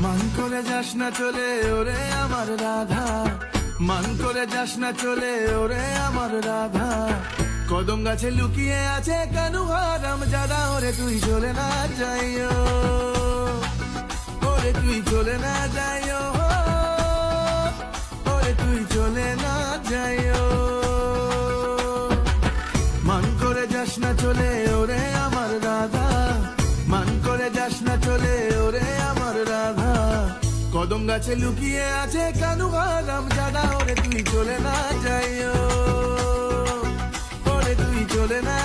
মান করে যাস না চলে, ওরে আমার রাধা। মান করে যাস না চলে, ওরে আমার রাধা। কদম গাছে লুকিয়ে আছে কানু হারাম জাদা ওরে তুই চলে না যাইও। ওরে তুই চলে না যাইও। ওরে তুই চলে না যাইও। মান করে যাস না চলে, ওরে আমার রাধা। মান করে যাস না চলে, ওরে আমার রাধা। কদম গাছে লুকিয়ে আছে কানু হারাম জাদা ওরে তুই চলে না যাইও। ওরে তুই চলে না যাই